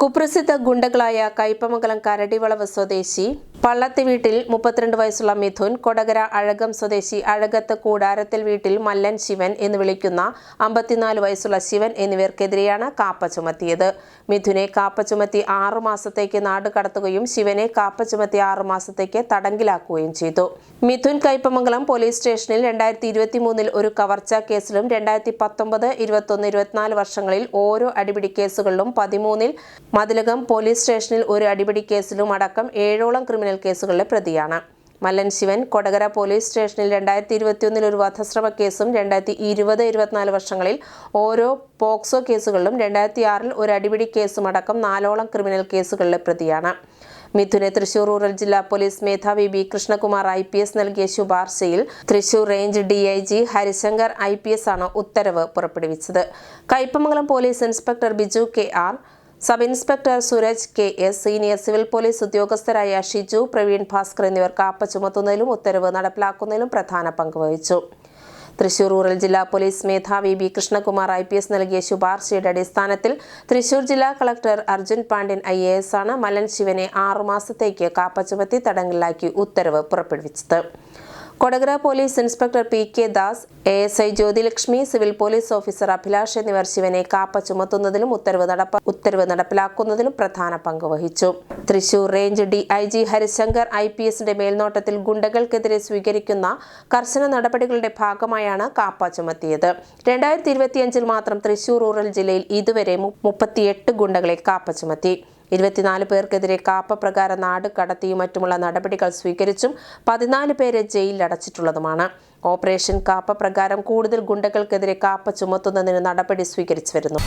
കുപ്രസിദ്ധ ഗുണ്ടകളായ കയ്പമംഗലം കരടിവളവ് സ്വദേശി പള്ളത്തി വീട്ടിൽ മുപ്പത്തിരണ്ട് വയസ്സുള്ള മിഥുൻ കൊടകര അഴകം സ്വദേശി അഴകത്ത് കൂടാരത്തിൽ വീട്ടിൽ മല്ലൻ ശിവൻ എന്ന് വിളിക്കുന്ന അമ്പത്തിനാല് വയസ്സുള്ള ശിവൻ എന്നിവർക്കെതിരെയാണ് കാപ്പ ചുമത്തിയത്. മിഥുനെ കാപ്പ ചുമത്തി ആറുമാസത്തേക്ക് നാട് കടത്തുകയും ശിവനെ കാപ്പ ചുമത്തി ആറുമാസത്തേക്ക് തടങ്കിലാക്കുകയും ചെയ്തു. മിഥുൻ കയ്പമംഗലം പോലീസ് സ്റ്റേഷനിൽ രണ്ടായിരത്തി ഇരുപത്തി മൂന്നിൽ ഒരു കവർച്ചാ കേസിലും രണ്ടായിരത്തി പത്തൊമ്പത് ഇരുപത്തൊന്ന് ഇരുപത്തിനാല് വർഷങ്ങളിൽ ഓരോ അടിപിടി കേസുകളിലും പതിമൂന്നിൽ മതിലകം പോലീസ് സ്റ്റേഷനിൽ ഒരു അടിപിടി കേസിലും അടക്കം ഏഴോളം ക്രിമിനൽ കേസുകളിലെ പ്രതിയാണ്. മല്ലൻ ശിവൻ കൊടകര പോലീസ് സ്റ്റേഷനിൽ രണ്ടായിരത്തി ഇരുപത്തിയൊന്നിൽ ഒരു വധശ്രമ കേസും രണ്ടായിരത്തി ഇരുപത് ഇരുപത്തിനാല് വർഷങ്ങളിൽ ഓരോ പോക്സോ കേസുകളിലും രണ്ടായിരത്തി ആറിൽ ഒരു അടിപിടി കേസും അടക്കം നാലോളം ക്രിമിനൽ കേസുകളിലെ പ്രതിയാണ്. മിഥുനെ തൃശൂർ റൂറൽ ജില്ലാ പോലീസ് മേധാവി B Krishnakumar I P S നൽകിയ ശുപാർശയിൽ Thrissur range D I G Harishankar I P S ആണ് ഉത്തരവ് പുറപ്പെടുവിച്ചത്. Kaipamangalam police inspector Biju K R sub inspector Suraj K S senior civil police ഉദ്യോഗസ്ഥരായ Shiju Praveen Bhaskar എന്നിവർ കാപ്പ ചുമത്തുന്നതിലും ഉത്തരവ് നടപ്പിലാക്കുന്നതിലും പ്രധാന പങ്ക് വഹിച്ചു. തൃശൂർ റൂറൽ ജില്ലാ പോലീസ് മേധാവി B Krishnakumar I P S നൽകിയ ശുപാർശയുടെ അടിസ്ഥാനത്തിൽ തൃശൂർ ജില്ലാ collector Arjun Pandian I A S ആണ് മലൻ ശിവനെ ആറുമാസത്തേക്ക് കാപ്പ ചുമത്തി തടങ്കലിലാക്കി ഉത്തരവ് പുറപ്പെടുവിച്ചത്. Kodakara police inspector P K Das A S I Jyothilakshmi civil police officer Abhilash എന്നിവർ ശിവനെ കാപ്പ ചുമത്തുന്നതിലും ഉത്തരവ് നടപ്പ ഉത്തരവ് നടപ്പിലാക്കുന്നതിലും പ്രധാന പങ്ക് വഹിച്ചു. Thrissur range D I G Harishankar I P എസിന്റെ മേൽനോട്ടത്തിൽ ഗുണ്ടകൾക്കെതിരെ സ്വീകരിക്കുന്ന കർശന നടപടികളുടെ ഭാഗമായാണ് കാപ്പ ചുമത്തിയത്. രണ്ടായിരത്തി ഇരുപത്തിയഞ്ചിൽ മാത്രം തൃശൂർ റൂറൽ ജില്ലയിൽ ഇതുവരെ മുപ്പത്തിയെട്ട് ഗുണ്ടകളെ കാപ്പ ചുമത്തി. ഇരുപത്തിനാല് പേർക്കെതിരെ കാപ്പ പ്രകാരം നാട് കടത്തിയും മറ്റുമുള്ള നടപടികൾ സ്വീകരിച്ചും പതിനാല് പേരെ ജയിലിൽ അടച്ചിട്ടുള്ളതുമാണ് ഓപ്പറേഷൻ കാപ്പ പ്രകാരം കൂടുതൽ ഗുണ്ടകൾക്കെതിരെ കാപ്പ ചുമത്തുന്നതിന് നടപടി സ്വീകരിച്ചു വരുന്നു.